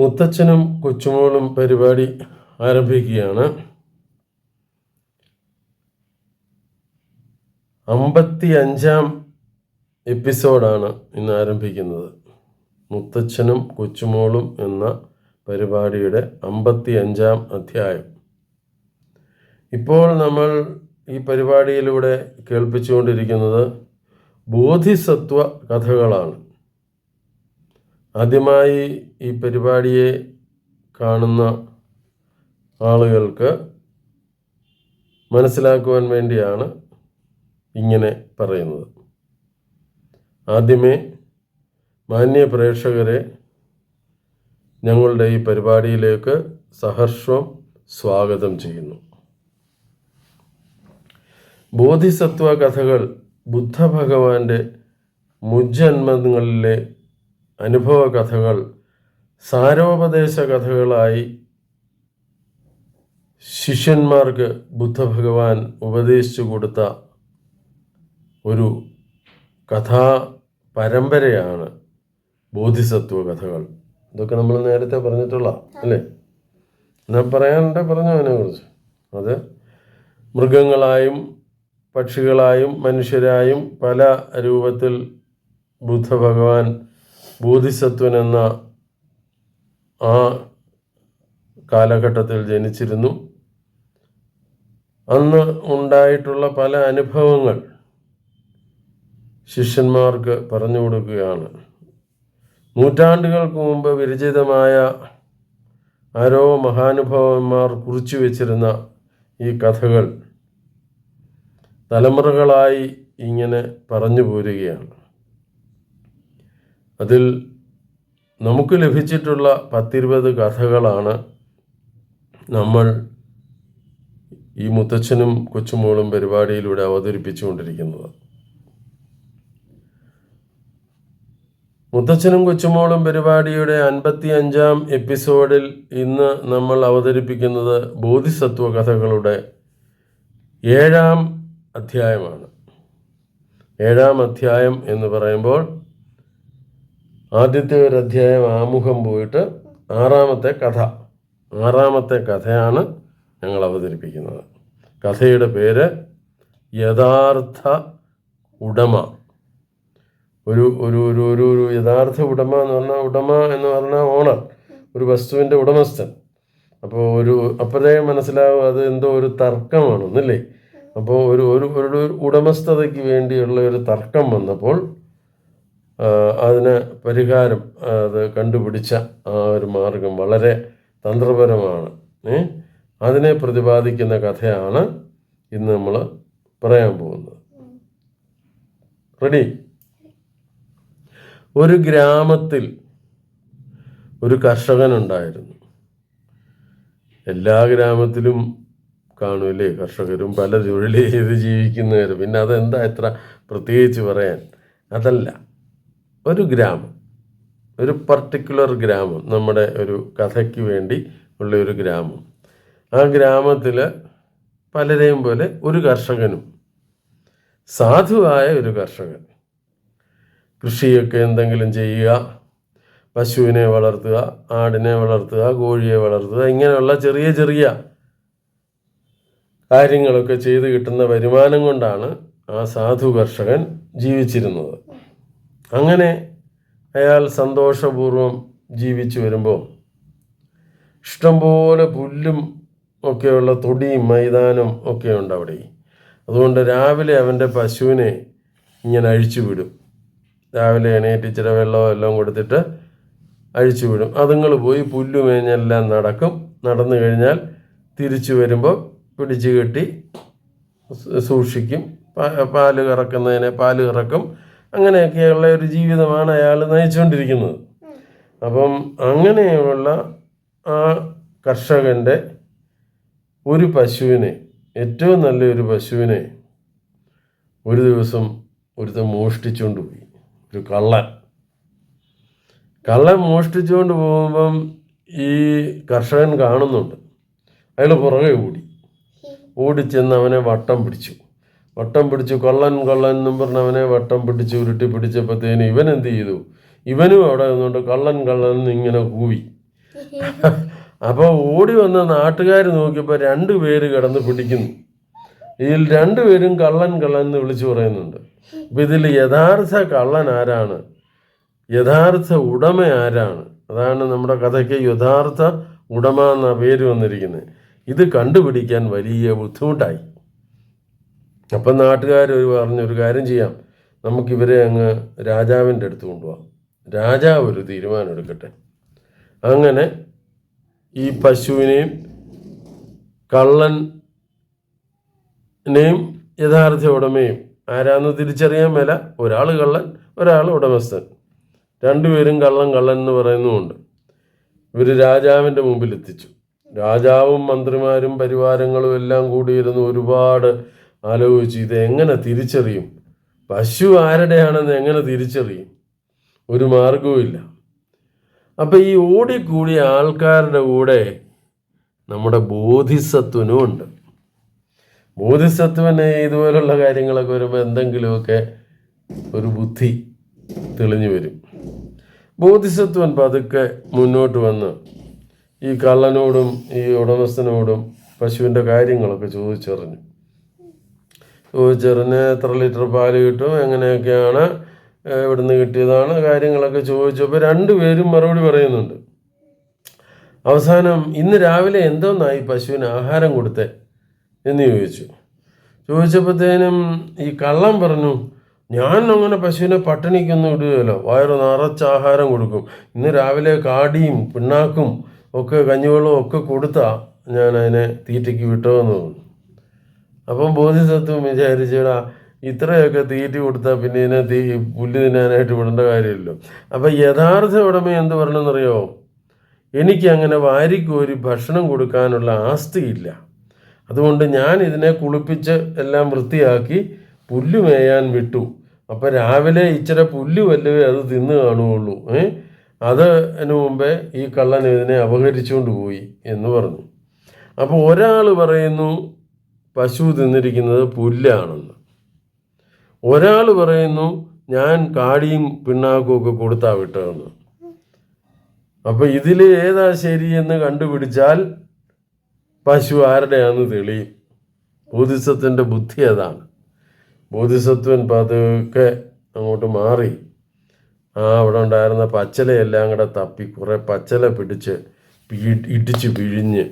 മുത്തച്ഛനും കൊച്ചുമോളും പരിപാടി ആരംഭിക്കുകയാണ്. അമ്പത്തി അഞ്ചാം എപ്പിസോഡാണ് ഇന്ന് ആരംഭിക്കുന്നത്. മുത്തച്ഛനും കൊച്ചുമോളും എന്ന പരിപാടിയുടെ അമ്പത്തി അഞ്ചാം അധ്യായം. ഇപ്പോൾ നമ്മൾ ഈ പരിപാടിയിലൂടെ കേൾപ്പിച്ചുകൊണ്ടിരിക്കുന്നത് ബോധിസത്വ കഥകളാണ്. ആദ്യമായി ഈ പരിപാടിയെ കാണുന്ന ആളുകൾക്ക് മനസ്സിലാക്കുവാൻ വേണ്ടിയാണ് ഇങ്ങനെ പറയുന്നത്. ആദ്യമേ മാന്യ പ്രേക്ഷകരെ ഞങ്ങളുടെ ഈ പരിപാടിയിലേക്ക് സഹർഷം സ്വാഗതം ചെയ്യുന്നു. ബോധിസത്വ കഥകൾ ബുദ്ധഭഗവാന്റെ മുജ്ജന്മങ്ങളിലെ അനുഭവ കഥകൾ സാരോപദേശ കഥകളായി ശിഷ്യന്മാർക്ക് ബുദ്ധഭഗവാൻ ഉപദേശിച്ചു കൊടുത്ത ഒരു കഥാ പരമ്പരയാണ് ബോധിസത്വ കഥകൾ. ഇതൊക്കെ നമ്മൾ നേരത്തെ പറഞ്ഞിട്ടുള്ള അല്ലേ? എന്നാൽ പറയാനുണ്ടെ പറഞ്ഞു അതിനെക്കുറിച്ച്? അത് മൃഗങ്ങളായും പക്ഷികളായും മനുഷ്യരായും പല രൂപത്തിൽ ബുദ്ധഭഗവാൻ ബോധിസത്വൻ എന്ന ആ കാലഘട്ടത്തിൽ ജനിച്ചിരുന്നു. അന്ന് ഉണ്ടായിട്ടുള്ള പല അനുഭവങ്ങൾ ശിഷ്യന്മാർക്ക് പറഞ്ഞു കൊടുക്കുകയാണ്. നൂറ്റാണ്ടുകൾക്ക് മുമ്പ് വിരചിതമായ ആരോ മഹാനുഭവന്മാർ കുറിച്ചു വച്ചിരുന്ന ഈ കഥകൾ തലമുറകളായി ഇങ്ങനെ പറഞ്ഞു പോരുകയാണ്. അതിൽ നമുക്ക് ലഭിച്ചിട്ടുള്ള പത്തിരുപത് കഥകളാണ് നമ്മൾ ഈ മുത്തച്ഛനും കൊച്ചുമോളും പരിപാടിയിലൂടെ അവതരിപ്പിച്ചുകൊണ്ടിരിക്കുന്നത്. മുത്തച്ഛനും കൊച്ചുമോളും പരിപാടിയുടെ അൻപത്തി അഞ്ചാം എപ്പിസോഡിൽ ഇന്ന് നമ്മൾ അവതരിപ്പിക്കുന്നത് ബോധിസത്വ കഥകളുടെ ഏഴാം അധ്യായമാണ്. ഏഴാം അധ്യായം എന്ന് പറയുമ്പോൾ ആദ്യത്തെ ഒരു അധ്യായം ആമുഖം പോയിട്ട് ആറാമത്തെ കഥ. ആറാമത്തെ കഥയാണ് ഞങ്ങൾ അവതരിപ്പിക്കുന്നത്. കഥയുടെ പേര് യഥാർത്ഥ ഉടമ. ഒരു ഒരു ഒരു ഒരു ഒരു യഥാർത്ഥ ഉടമ എന്ന് പറഞ്ഞാൽ ഉടമ എന്ന് പറഞ്ഞാൽ ഓണർ ഒരു വസ്തുവിന്റെ ഉടമസ്ഥൻ. അപ്പോൾ ഒരു അപ്പോഴേ മനസ്സിലാവും അത് എന്തോ ഒരു തർക്കമാണെന്നല്ലേ? അപ്പോൾ ഒരു ഒരു ഒരു ഉടമസ്ഥതയ്ക്ക് വേണ്ടിയുള്ള ഒരു തർക്കം വന്നപ്പോൾ അതിന് പരിഹാരം അത് കണ്ടുപിടിച്ച ആ ഒരു മാർഗം വളരെ തന്ത്രപരമാണ്. അതിനെ പ്രതിപാദിക്കുന്ന കഥയാണ് ഇന്ന് നമ്മൾ പറയാൻ പോകുന്നത്. റെഡി? ഒരു ഗ്രാമത്തിൽ ഒരു കർഷകനുണ്ടായിരുന്നു. എല്ലാ ഗ്രാമത്തിലും കാണുമല്ലേ? കർഷകരും പല തൊഴിൽ ചെയ്ത് ജീവിക്കുന്നവരും. പിന്നെ അതെന്താ എത്ര പ്രത്യേകിച്ച് പറയാൻ? അതല്ല. ഒരു ഗ്രാമം ഒരു പർട്ടിക്കുലർ ഗ്രാമം നമ്മുടെ ഒരു കഥയ്ക്ക് വേണ്ടി ഉള്ള ഒരു ഗ്രാമം. ആ ഗ്രാമത്തിൽ പലരെയും പോലെ ഒരു കർഷകനും സാധുവായ ഒരു കർഷകൻ. കൃഷിയൊക്കെ എന്തെങ്കിലും ചെയ്യുക പശുവിനെ വളർത്തുക ആടിനെ വളർത്തുക കോഴിയെ വളർത്തുക ഇങ്ങനെയുള്ള ചെറിയ ചെറിയ കാര്യങ്ങളൊക്കെ ചെയ്ത് കിട്ടുന്ന വരുമാനം കൊണ്ടാണ് ആ സാധു കർഷകൻ ജീവിച്ചിരുന്നത്. അങ്ങനെ അയാൾ സന്തോഷപൂർവം ജീവിച്ചു വരുമ്പോൾ ഇഷ്ടംപോലെ പുല്ലും ഒക്കെയുള്ള തൊടിയും മൈതാനം ഒക്കെ ഉണ്ട് അവിടെ. അതുകൊണ്ട് രാവിലെ അവന്റെ പശുവിനെ ഇങ്ങനെ അഴിച്ചു വിടും രാവിലെ എണീറ്റ് ഇച്ചിരി വെള്ളമോ എല്ലാം കൊടുത്തിട്ട് അഴിച്ചു വിടും അതുങ്ങൾ പോയി പുല്ല് മേഞ്ഞെല്ലാം നടക്കും. നടന്നു കഴിഞ്ഞാൽ തിരിച്ചു വരുമ്പോൾ പിടിച്ചു കെട്ടി സൂക്ഷിക്കും പാൽ കറക്കുന്നതിനെ പാൽ കറക്കും. അങ്ങനെയൊക്കെയുള്ള ഒരു ജീവിതമാണ് അയാൾ നയിച്ചുകൊണ്ടിരിക്കുന്നത്. അപ്പം അങ്ങനെയുള്ള ആ കർഷകന്റെ ഒരു പശുവിനെ ഏറ്റവും നല്ലൊരു പശുവിനെ ഒരു ദിവസം ഒരുത്തൻ മോഷ്ടിച്ചുകൊണ്ട് പോയി ഒരു കള്ളൻ. കള്ളൻ മോഷ്ടിച്ചുകൊണ്ട് പോകുമ്പം ഈ കർഷകൻ കാണുന്നുണ്ട്. അയാൾ പുറകെ ഓടി. ഓടിച്ചെന്ന് അവനെ വട്ടം പിടിച്ചു. വട്ടം പിടിച്ചു കൊള്ളൻ കൊള്ളൻ എന്നും പറഞ്ഞവനെ വട്ടം പിടിച്ച് ഉരുട്ടി പിടിച്ചപ്പോഴത്തേന് ഇവൻ എന്ത് ചെയ്തു? ഇവനും അവിടെ നിന്നുകൊണ്ട് കള്ളൻ കള്ളൻ ഇങ്ങനെ കൂവി. അപ്പോൾ ഓടി വന്ന നാട്ടുകാർ നോക്കിയപ്പോൾ രണ്ട് പേര് കിടന്ന് പിടിക്കുന്നു. ഇതിൽ രണ്ടുപേരും കള്ളൻ കള്ളൻ എന്ന് വിളിച്ചു പറയുന്നുണ്ട്. അപ്പം ഇതിൽ യഥാർത്ഥ കള്ളൻ ആരാണ്? യഥാർത്ഥ ഉടമ ആരാണ്? അതാണ് നമ്മുടെ കഥയ്ക്ക് യഥാർത്ഥ ഉടമ എന്ന പേര് വന്നിരിക്കുന്നത്. ഇത് കണ്ടുപിടിക്കാൻ വലിയ ബുദ്ധിമുട്ടായി. അപ്പം നാട്ടുകാർ ഒരു പറഞ്ഞു ഒരു കാര്യം ചെയ്യാം. നമുക്കിവരെ അങ്ങ് രാജാവിന്റെ അടുത്ത് കൊണ്ടുപോകാം രാജാവ് ഒരു തീരുമാനം എടുക്കട്ടെ. അങ്ങനെ ഈ പശുവിനെയും കള്ളനെയും യഥാർത്ഥ ഉടമയും ആരാന്ന് തിരിച്ചറിയാൻ മേല ഒരാൾ കള്ളൻ ഒരാൾ ഉടമസ്ഥൻ. രണ്ടുപേരും കള്ളൻ കള്ളൻ എന്ന് പറയുന്നുമുണ്ട്. ഇവർ രാജാവിന്റെ മുമ്പിൽ എത്തിച്ചു. രാജാവും മന്ത്രിമാരും പരിവാരങ്ങളും എല്ലാം കൂടിയിരുന്ന് ഒരുപാട് ആലോചിച്ചു ഇത് എങ്ങനെ തിരിച്ചറിയും? പശു ആരുടെയാണെന്ന് എങ്ങനെ തിരിച്ചറിയും? ഒരു മാർഗവുമില്ല അപ്പം ഈ ഓടിക്കൂടിയ ആൾക്കാരുടെ കൂടെ നമ്മുടെ ബോധിസത്വനും ഉണ്ട്. ബോധിസത്വനെ ഇതുപോലുള്ള കാര്യങ്ങളൊക്കെ വരുമ്പോൾ എന്തെങ്കിലുമൊക്കെ ഒരു ബുദ്ധി തെളിഞ്ഞു വരും. ബോധിസത്വൻ പതുക്കെ മുന്നോട്ട് വന്ന് ഈ കള്ളനോടും ഈ ഉടമസ്ഥനോടും പശുവിന്റെ കാര്യങ്ങളൊക്കെ ചോദിച്ചറിഞ്ഞു. ചോദിച്ചറിഞ്ഞ് എത്ര ലിറ്റർ പാൽ കിട്ടും എങ്ങനെയൊക്കെയാണ് ഇവിടുന്ന് കിട്ടിയതാണ് കാര്യങ്ങളൊക്കെ ചോദിച്ചപ്പോൾ രണ്ടുപേരും മറുപടി പറയുന്നുണ്ട്. അവസാനം ഇന്ന് രാവിലെ എന്തോന്നായി പശുവിന് ആഹാരം കൊടുത്തേ? എന്ന് ചോദിച്ചു. ചോദിച്ചപ്പോഴത്തേനും ഈ കള്ളം പറഞ്ഞു ഞാൻ അങ്ങനെ പശുവിനെ പട്ടിണിക്കൊന്നും ഇടുകയല്ലോ വയറ് നിറച്ച് ആഹാരം കൊടുക്കും. ഇന്ന് രാവിലെ കാടിയും പിണ്ണാക്കും ഒക്കെ കഞ്ഞിവെള്ളവും ഒക്കെ കൊടുത്താൽ ഞാൻ അതിനെ തീറ്റയ്ക്ക് വിട്ടോന്ന് തോന്നുന്നു. അപ്പം ബോധിസത്വം വിചാരിച്ചടാ ഇത്രയൊക്കെ തീറ്റി കൊടുത്താൽ പിന്നെ ഇതിനെ തീ പുല്ല് തിന്നാനായിട്ട് വിടേണ്ട കാര്യമില്ലല്ലോ. അപ്പം യഥാർത്ഥ ഉടമ എന്ത് പറഞ്ഞെന്നറിയോ? എനിക്ക് അങ്ങനെ വാരിക്കോരി ഭക്ഷണം കൊടുക്കാനുള്ള ആസ്തിയില്ല. അതുകൊണ്ട് ഞാൻ ഇതിനെ കുളിപ്പിച്ച് എല്ലാം വൃത്തിയാക്കി പുല്ല് മേയാൻ വിട്ടു. അപ്പം രാവിലെ ഇച്ചിരി പുല്ല് വല്ലവേ അത് തിന്ന് കാണുകയുള്ളൂ ഏ? അത് അതിന് മുമ്പേ ഈ കള്ളൻ ഇതിനെ അപഹരിച്ചുകൊണ്ട് പോയി എന്ന് പറഞ്ഞു. അപ്പോൾ ഒരാൾ പറയുന്നു പശു തിന്നിരിക്കുന്നത് പുല്ലാണെന്ന്. ഒരാൾ പറയുന്നു ഞാൻ കാടിയും പിണ്ണാക്കും ഒക്കെ കൊടുത്താ വിട്ടതെന്ന്. അപ്പൊ ഇതിൽ ഏതാ ശരിയെന്ന് കണ്ടുപിടിച്ചാൽ പശു ആരുടെയാണെന്ന് തെളിയും. ബോധിസത്വന്റെ ബുദ്ധി അതാണ്. ബോധിസത്വൻ പതുക്കെ അങ്ങോട്ട് മാറി. ആ അവിടെ ഉണ്ടായിരുന്ന പച്ചലയെല്ലാം കൂടെ തപ്പി കുറേ പച്ചല പിടിച്ച് ഇടിച്ച് പിഴിഞ്ഞ്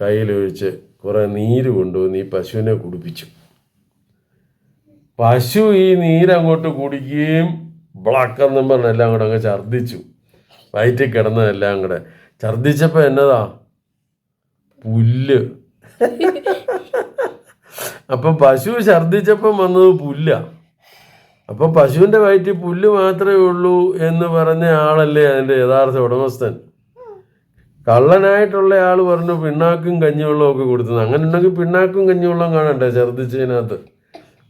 കയ്യിലൊഴിച്ച് കുറേ നീര് കൊണ്ടുവന്ന് ഈ പശുവിനെ കുടിപ്പിച്ചു. പശു ഈ നീരങ്ങോട്ട് കുടിക്കുകയും ബ്ലാക്കെന്നും പറഞ്ഞ എല്ലാം കൂടെ അങ്ങ് ഛർദ്ദിച്ചു. വയറ്റിൽ കിടന്നതെല്ലാം കൂടെ. ഛർദ്ദിച്ചപ്പോൾ എന്നതാ? പുല്ല്. അപ്പം പശു ഛർദ്ദിച്ചപ്പം വന്നത് പുല്ല. അപ്പം പശുവിന്റെ വയറ്റിൽ പുല്ല് മാത്രമേ ഉള്ളൂ എന്ന് പറഞ്ഞ ആളല്ലേ അതിന്റെ യഥാർത്ഥ ഉടമസ്ഥൻ? കള്ളനായിട്ടുള്ള ആൾ പറഞ്ഞു പിണ്ണാക്കും കഞ്ഞിവെള്ളവും ഒക്കെ കൊടുത്തത്. അങ്ങനെ ഉണ്ടെങ്കിൽ പിണ്ണാക്കും കഞ്ഞിവെള്ളം കാണണ്ടേ ഛർദ്ദിച്ചതിനകത്ത്?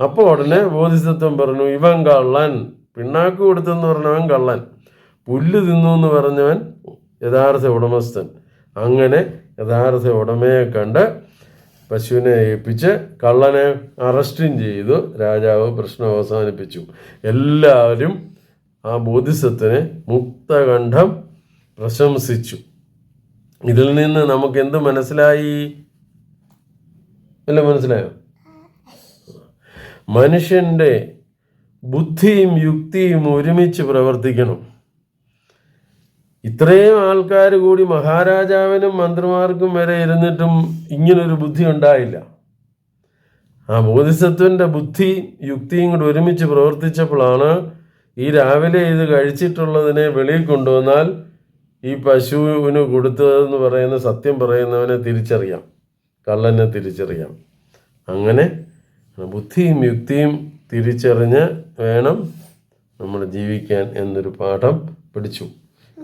അപ്പോൾ ഉടനെ ബോധിസത്വം പറഞ്ഞു ഇവൻ കള്ളൻ. പിണ്ണാക്ക് കൊടുത്തെന്ന് പറഞ്ഞവൻ കള്ളൻ. പുല്ല് തിന്നു എന്ന് പറഞ്ഞവൻ യഥാർത്ഥ ഉടമസ്ഥൻ. അങ്ങനെ യഥാർത്ഥ ഉടമയെ കണ്ട് പശുവിനെ ഏൽപ്പിച്ച് കള്ളനെ അറസ്റ്റും ചെയ്തു. രാജാവ് പ്രശ്നം അവസാനിപ്പിച്ചു. എല്ലാവരും ആ ബോധിസത്വനെ മുക്തകണ്ഠം പ്രശംസിച്ചു. ഇതിൽ നിന്ന് നമുക്ക് എന്ത് മനസ്സിലായി? അല്ല മനസ്സിലായോ? മനുഷ്യന്റെ ബുദ്ധിയും യുക്തിയും ഒരുമിച്ച് പ്രവർത്തിക്കണം. ഇത്രയും ആൾക്കാർ കൂടി മഹാരാജാവിനും മന്ത്രിമാർക്കും വരെ ഇരുന്നിട്ടും ഇങ്ങനൊരു ബുദ്ധി ഉണ്ടായില്ല. ആ ബോധിസത്വന്റെ ബുദ്ധി യുക്തിയും കൂടി ഒരുമിച്ച് പ്രവർത്തിച്ചപ്പോഴാണ് ഈ രാവിലെ ഇത് കഴിച്ചിട്ടുള്ളതിനെ വെളിയിൽ കൊണ്ടുവന്നാൽ ഈ പശുവിന് കൊടുത്തതെന്ന് പറയുന്ന സത്യം പറയുന്നവനെ തിരിച്ചറിയാം. കള്ളനെ തിരിച്ചറിയാം. അങ്ങനെ ബുദ്ധിയും യുക്തിയും തിരിച്ചറിഞ്ഞ് വേണം നമ്മൾ ജീവിക്കാൻ എന്നൊരു പാഠം പഠിച്ചു.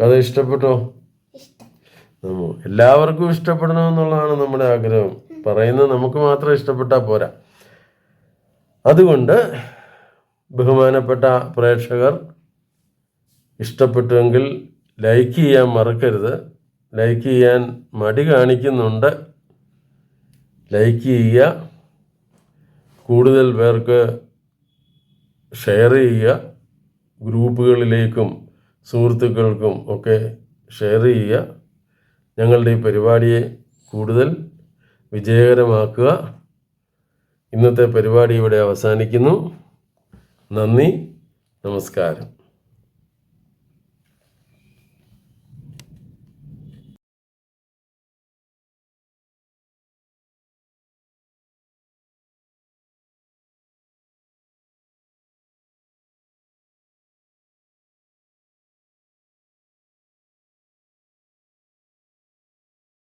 കഥ ഇഷ്ടപ്പെട്ടോ? നമ്മ എല്ലാവർക്കും ഇഷ്ടപ്പെടണമെന്നുള്ളതാണ് നമ്മുടെ ആഗ്രഹം. പറയുന്നത് നമുക്ക് മാത്രം ഇഷ്ടപ്പെട്ടാൽ പോരാ. അതുകൊണ്ട് ബഹുമാനപ്പെട്ട പ്രേക്ഷകർ ഇഷ്ടപ്പെട്ടുവെങ്കിൽ ലൈക്ക് ചെയ്യാൻ മറക്കരുത്. ലൈക്ക് ചെയ്യാൻ മടി കാണിക്കുന്നുണ്ട്. ലൈക്ക് ചെയ്യുക. കൂടുതൽ പേർക്ക് ഷെയർ ചെയ്യുക. ഗ്രൂപ്പുകളിലേക്കും സുഹൃത്തുക്കൾക്കും ഒക്കെ ഷെയർ ചെയ്യുക. ഞങ്ങളുടെ ഈ പരിപാടിയെ കൂടുതൽ വിജയകരമാക്കുക. ഇന്നത്തെ പരിപാടി ഇവിടെ അവസാനിക്കുന്നു. നന്ദി. നമസ്കാരം.